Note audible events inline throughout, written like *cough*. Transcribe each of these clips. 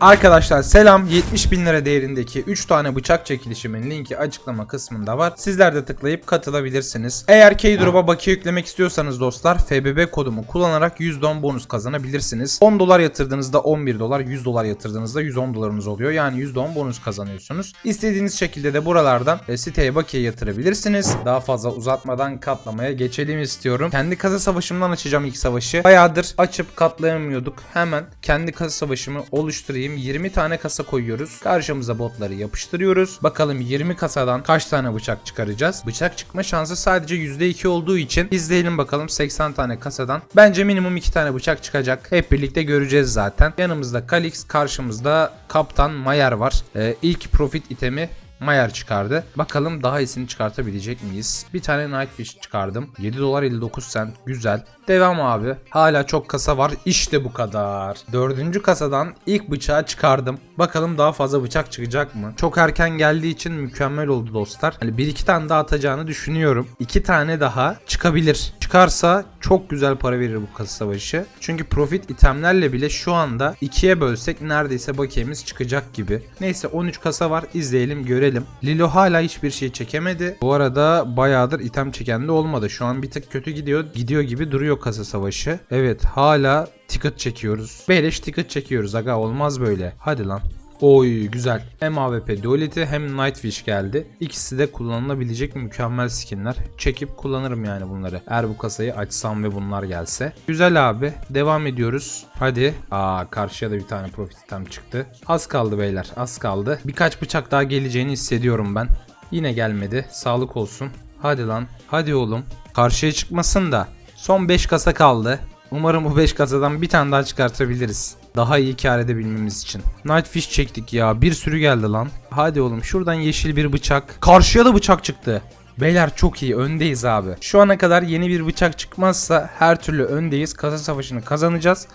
Arkadaşlar selam 70 bin lira değerindeki 3 tane bıçak çekilişimin linki açıklama kısmında var. Sizler de tıklayıp katılabilirsiniz. Eğer Keydrop'a bakiye yüklemek istiyorsanız dostlar FBB kodumu kullanarak %10 bonus kazanabilirsiniz. 10 dolar yatırdığınızda 11 dolar 100 dolar yatırdığınızda 110 dolarınız oluyor. Yani %10 bonus kazanıyorsunuz. İstediğiniz şekilde de buralardan e, siteye bakiye yatırabilirsiniz. Daha fazla uzatmadan katlamaya geçelim istiyorum. Kendi kasa savaşımdan açacağım ilk savaşı. Bayağıdır açıp katlayamıyorduk. Hemen kendi kasa savaşımı oluşturayım. 20 tane kasa koyuyoruz. Karşımıza botları yapıştırıyoruz. Bakalım 20 kasadan kaç tane bıçak çıkaracağız. Bıçak çıkma şansı sadece %2 olduğu için izleyelim bakalım 80 tane kasadan. Bence minimum 2 tane bıçak çıkacak. Hep birlikte göreceğiz zaten. Yanımızda Kalix, karşımızda Kaptan Mayer var. Ee, ilk profit itemi Mayer çıkardı. Bakalım daha iyisini çıkartabilecek miyiz? Bir tane Nightfish çıkardım. 7 dolar 59 cent. Güzel. Devam abi. Hala çok kasa var. İşte bu kadar. Dördüncü kasadan ilk bıçağı çıkardım. Bakalım daha fazla bıçak çıkacak mı? Çok erken geldiği için mükemmel oldu dostlar. Hani bir iki tane daha atacağını düşünüyorum. İki tane daha çıkabilir. Çıkarsa çok güzel para verir bu kasa savaşı. Çünkü profit itemlerle bile şu anda ikiye bölsek neredeyse bakiyemiz çıkacak gibi. Neyse 13 kasa var. İzleyelim görelim. Lilo hala hiçbir şey çekemedi. Bu arada bayağıdır item çeken de olmadı. Şu an bir tık kötü gidiyor. Gidiyor gibi duruyor kasa savaşı. Evet hala ticket çekiyoruz. Beleş ticket çekiyoruz aga olmaz böyle. Hadi lan. Oy güzel. Hem AWP Duality hem Nightwish geldi. İkisi de kullanılabilecek mükemmel skinler. Çekip kullanırım yani bunları. Eğer bu kasayı açsam ve bunlar gelse. Güzel abi. Devam ediyoruz. Hadi. Aa karşıya da bir tane profit item çıktı. Az kaldı beyler. Az kaldı. Birkaç bıçak daha geleceğini hissediyorum ben. Yine gelmedi. Sağlık olsun. Hadi lan. Hadi oğlum. Karşıya çıkmasın da. Son 5 kasa kaldı. Umarım bu 5 kasadan bir tane daha çıkartabiliriz. Daha iyi kar edebilmemiz için. Nightfish çektik ya. Bir sürü geldi lan. Hadi oğlum şuradan yeşil bir bıçak. Karşıya da bıçak çıktı. Beyler çok iyi öndeyiz abi. Şu ana kadar yeni bir bıçak çıkmazsa her türlü öndeyiz. Kasa savaşını kazanacağız.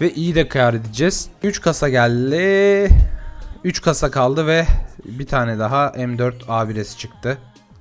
Ve iyi de kar edeceğiz. 3 kasa geldi. 3 kasa kaldı ve bir tane daha M4 A1S çıktı.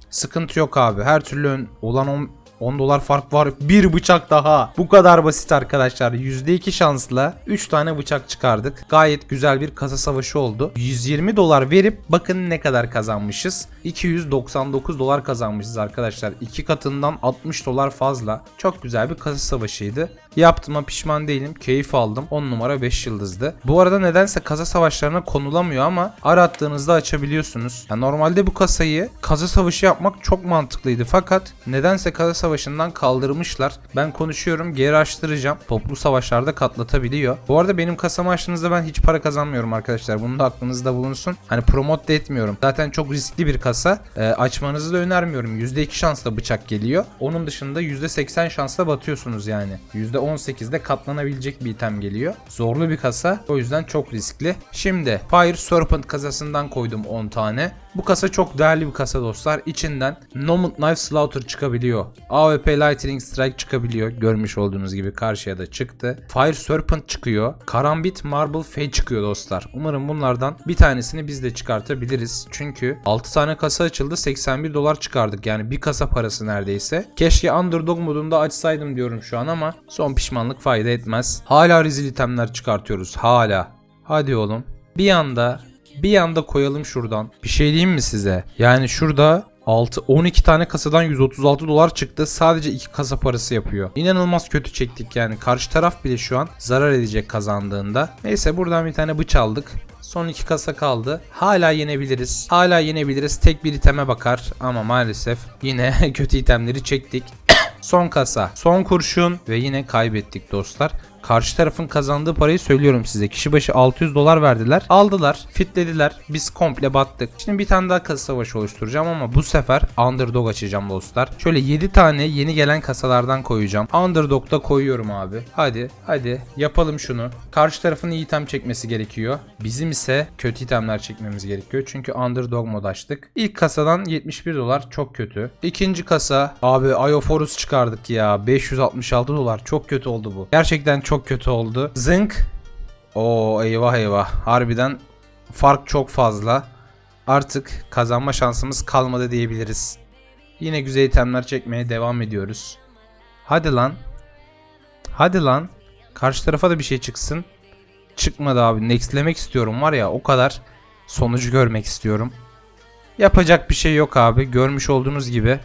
Sıkıntı yok abi. Her türlü ön- olan 10, 10 dolar fark var. Bir bıçak daha. Bu kadar basit arkadaşlar. %2 şansla 3 tane bıçak çıkardık. Gayet güzel bir kasa savaşı oldu. 120 dolar verip bakın ne kadar kazanmışız. 299 dolar kazanmışız arkadaşlar. 2 katından 60 dolar fazla. Çok güzel bir kasa savaşıydı. Yaptığıma pişman değilim. Keyif aldım. 10 numara 5 yıldızdı. Bu arada nedense kasa savaşlarına konulamıyor ama arattığınızda açabiliyorsunuz. Ya normalde bu kasayı kasa savaşı yapmak çok mantıklıydı fakat nedense kasa savaşından kaldırmışlar. Ben konuşuyorum geri açtıracağım. Toplu savaşlarda katlatabiliyor. Bu arada benim kasama açtığınızda ben hiç para kazanmıyorum arkadaşlar. Bunu da aklınızda bulunsun. Hani promote de etmiyorum. Zaten çok riskli bir kasa. Ee, açmanızı da önermiyorum. %2 şansla bıçak geliyor. Onun dışında %80 şansla batıyorsunuz yani. %18'de katlanabilecek bir item geliyor. Zorlu bir kasa. O yüzden çok riskli. Şimdi Fire Serpent kasasından koydum 10 tane. Bu kasa çok değerli bir kasa dostlar. İçinden Nomad Knife Slaughter çıkabiliyor. AWP Lightning Strike çıkabiliyor. Görmüş olduğunuz gibi karşıya da çıktı. Fire Serpent çıkıyor. Karambit Marble Fade çıkıyor dostlar. Umarım bunlardan bir tanesini biz de çıkartabiliriz. Çünkü 6 tane kasa açıldı. 81 dolar çıkardık. Yani bir kasa parası neredeyse. Keşke Underdog modunda açsaydım diyorum şu an ama son pişmanlık fayda etmez. Hala rezil itemler çıkartıyoruz. Hala. Hadi oğlum. Bir anda bir anda koyalım şuradan. Bir şey diyeyim mi size? Yani şurada 6 12 tane kasadan 136 dolar çıktı. Sadece 2 kasa parası yapıyor. İnanılmaz kötü çektik yani. Karşı taraf bile şu an zarar edecek kazandığında. Neyse buradan bir tane bıç aldık. Son iki kasa kaldı. Hala yenebiliriz. Hala yenebiliriz. Tek bir iteme bakar. Ama maalesef yine *laughs* kötü itemleri çektik. Son kasa, son kurşun ve yine kaybettik dostlar. Karşı tarafın kazandığı parayı söylüyorum size. Kişi başı 600 dolar verdiler. Aldılar, fitlediler. Biz komple battık. Şimdi bir tane daha kasa savaşı oluşturacağım ama bu sefer underdog açacağım dostlar. Şöyle 7 tane yeni gelen kasalardan koyacağım. Underdog'da koyuyorum abi. Hadi, hadi yapalım şunu. Karşı tarafın iyi item çekmesi gerekiyor. Bizim ise kötü itemler çekmemiz gerekiyor. Çünkü underdog mod açtık. İlk kasadan 71 dolar çok kötü. İkinci kasa abi Ioforus çıkardık ya. 566 dolar çok kötü oldu bu. Gerçekten çok kötü oldu. Zınk. Oo eyvah eyvah. Harbiden fark çok fazla. Artık kazanma şansımız kalmadı diyebiliriz. Yine güzel itemler çekmeye devam ediyoruz. Hadi lan. Hadi lan. Karşı tarafa da bir şey çıksın. çıkmadı abi. Nextlemek istiyorum var ya o kadar sonucu görmek istiyorum. Yapacak bir şey yok abi. Görmüş olduğunuz gibi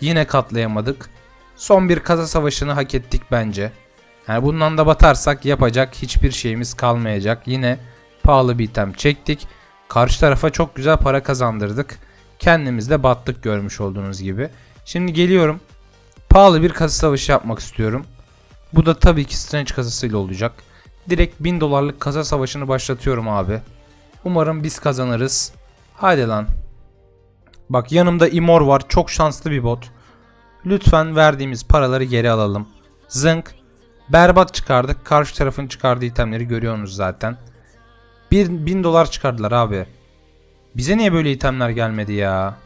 yine katlayamadık. Son bir kasa savaşını hak ettik bence. Yani bundan da batarsak yapacak hiçbir şeyimiz kalmayacak. Yine pahalı bir item çektik. Karşı tarafa çok güzel para kazandırdık. Kendimiz de battık görmüş olduğunuz gibi. Şimdi geliyorum. Pahalı bir kasa savaşı yapmak istiyorum. Bu da tabii ki Strange kasasıyla olacak. Direkt 1000 dolarlık kasa savaşını başlatıyorum abi. Umarım biz kazanırız. Haydi lan. Bak yanımda Imor var. Çok şanslı bir bot. Lütfen verdiğimiz paraları geri alalım. Zınk. Berbat çıkardık. Karşı tarafın çıkardığı itemleri görüyorsunuz zaten. 1000 dolar çıkardılar abi. Bize niye böyle itemler gelmedi ya?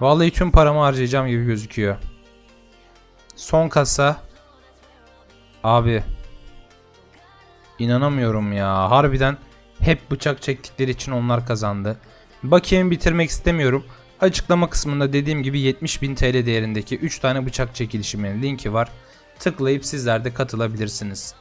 Vallahi tüm paramı harcayacağım gibi gözüküyor. Son kasa. Abi. İnanamıyorum ya. Harbiden hep bıçak çektikleri için onlar kazandı. Bakiyemi bitirmek istemiyorum. Açıklama kısmında dediğim gibi 70.000 TL değerindeki 3 tane bıçak çekilişimin linki var. Tıklayıp sizler de katılabilirsiniz.